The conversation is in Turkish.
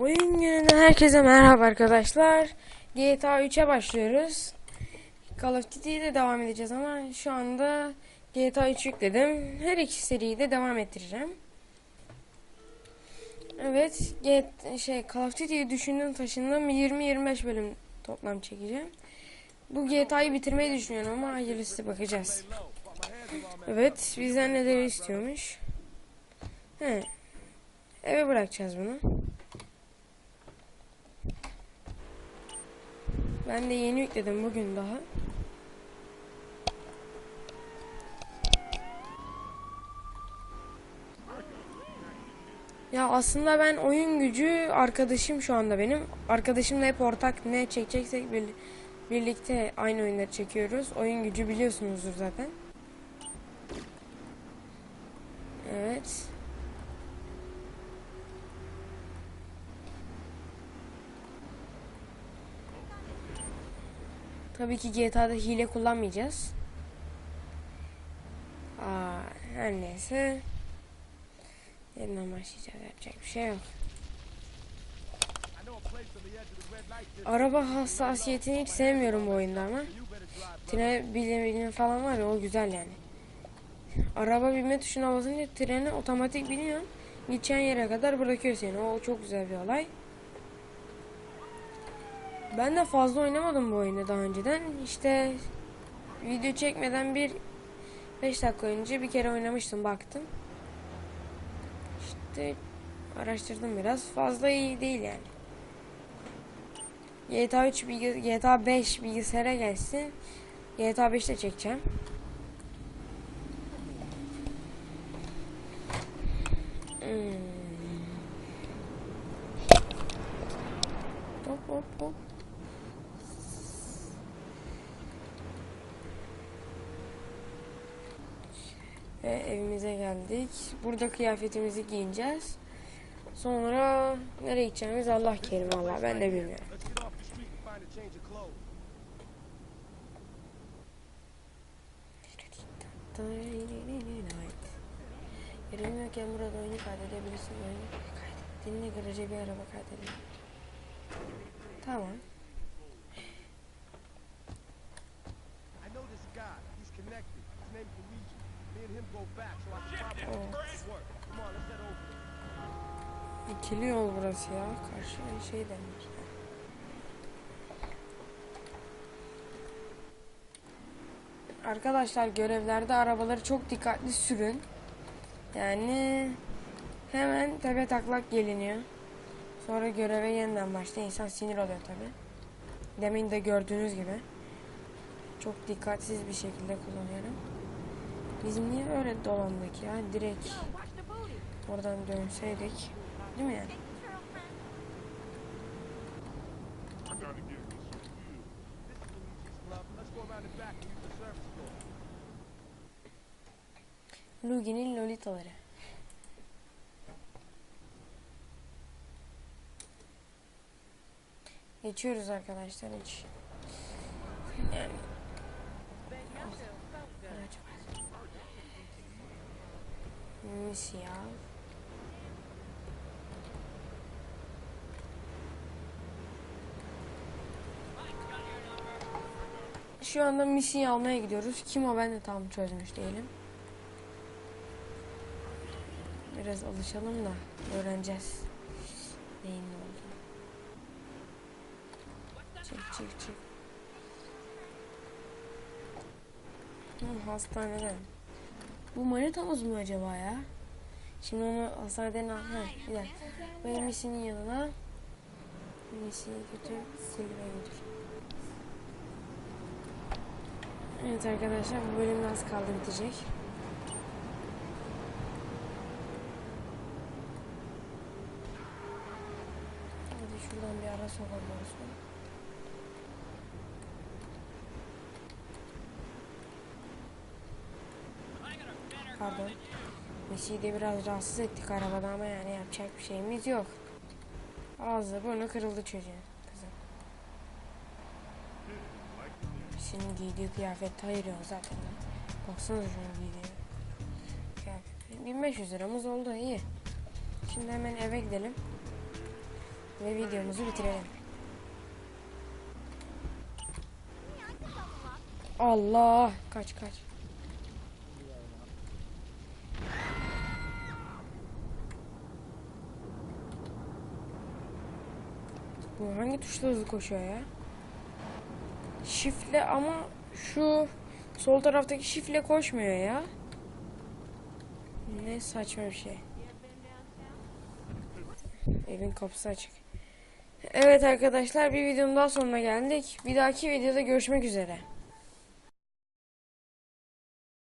Oyun gününden herkese merhaba arkadaşlar. GTA 3'e başlıyoruz. Call of Duty'ye de devam edeceğiz ama şu anda GTA 3 yükledim. Her iki seriyi de devam ettireceğim. Evet, G şey Call of Duty'yi düşündüm taşındım 20-25 bölüm toplam çekeceğim. Bu GTA'yı bitirmeyi düşünüyorum ama hayırlısı bakacağız. Evet, bizden neler istiyormuş. He. Eve bırakacağız bunu. Ben de yeni yükledim bugün daha. Ya aslında ben oyun gücü arkadaşım şu anda benim. Arkadaşımla hep ortak ne çekeceksek bir, birlikte aynı oyunları çekiyoruz. Oyun gücü biliyorsunuzdur zaten. Evet. Tabii ki GTA'da hile kullanmayacağız. Aa, her neyse. Yeniden başlayacağız. Yapacak bir şey yok. Araba hassasiyetini hiç sevmiyorum bu oyunda ama. Tren bilimi falan var ya o güzel yani. Araba binme tuşuna basınca treni otomatik biniyor. Gideceğin yere kadar bırakıyor seni. O çok güzel bir olay. Ben de fazla oynamadım bu oyunu daha önceden. İşte video çekmeden bir 5 dakika önce bir kere oynamıştım baktım. İşte araştırdım biraz. Fazla iyi değil yani. GTA 3 bilgi- GTA 5 bilgisayara gelsin. GTA 5'te çekeceğim. Hmm. Hop hop hop. Ve evimize geldik. Burada kıyafetimizi giyineceğiz. Sonra nereye gideceğimiz Allah kerim valla ben de bilmiyorum. Yerim yokken burada oyunu kaydedebilirsin. Oyunu kaydettiğinde garaja bir araba kaydedelim. Tamam. I know this guy. He's connected. His name's İkili yol burası ya. Karşı şey demiş. Arkadaşlar görevlerde arabaları çok dikkatli sürün. Yani hemen tepe taklak geliniyor. Sonra göreve yeniden başlıyor. İnsan sinir oluyor tabi. Demin de gördüğünüz gibi. Çok dikkatsiz bir şekilde kullanıyorum. Biz niye öyle dolandık ya? Direkt oradan dönseydik. Değil mi yani? Lugi'nin lolitaları. Geçiyoruz arkadaşlar hiç. Yani. Siyah. Şu anda misiyi almaya gidiyoruz. Kim o ben de tam çözmüş değilim. Biraz alışalım da öğreneceğiz. Neyin ne olduğunu. Çık çık çık. Hı, hastaneden. Bu manitamız mı acaba ya? Şimdi onu hastaneden al. Ha, bir dakika. Benim misinin yanına. Misini götür. Kulübe götür. Evet arkadaşlar bu bölüm az kaldı bitecek. Hadi şuradan bir ara sokalım olsun. Pardon. Messi'yi de biraz rahatsız ettik arabada ama yani yapacak bir şeyimiz yok. Ağzı burnu kırıldı çocuğun. Kızım. Messi'nin giydiği kıyafet hayır yok zaten. Baksana şunun giydiği kıyafet. 1500 liramız oldu iyi. Şimdi hemen eve gidelim. ve videomuzu bitirelim. Allah kaç kaç. Bu hangi tuşla hızlı koşuyor ya? Şifle ama şu sol taraftaki şifle koşmuyor ya. Ne saçma bir şey. Evin kapısı açık. Evet arkadaşlar bir videonun daha sonuna geldik. Bir dahaki videoda görüşmek üzere.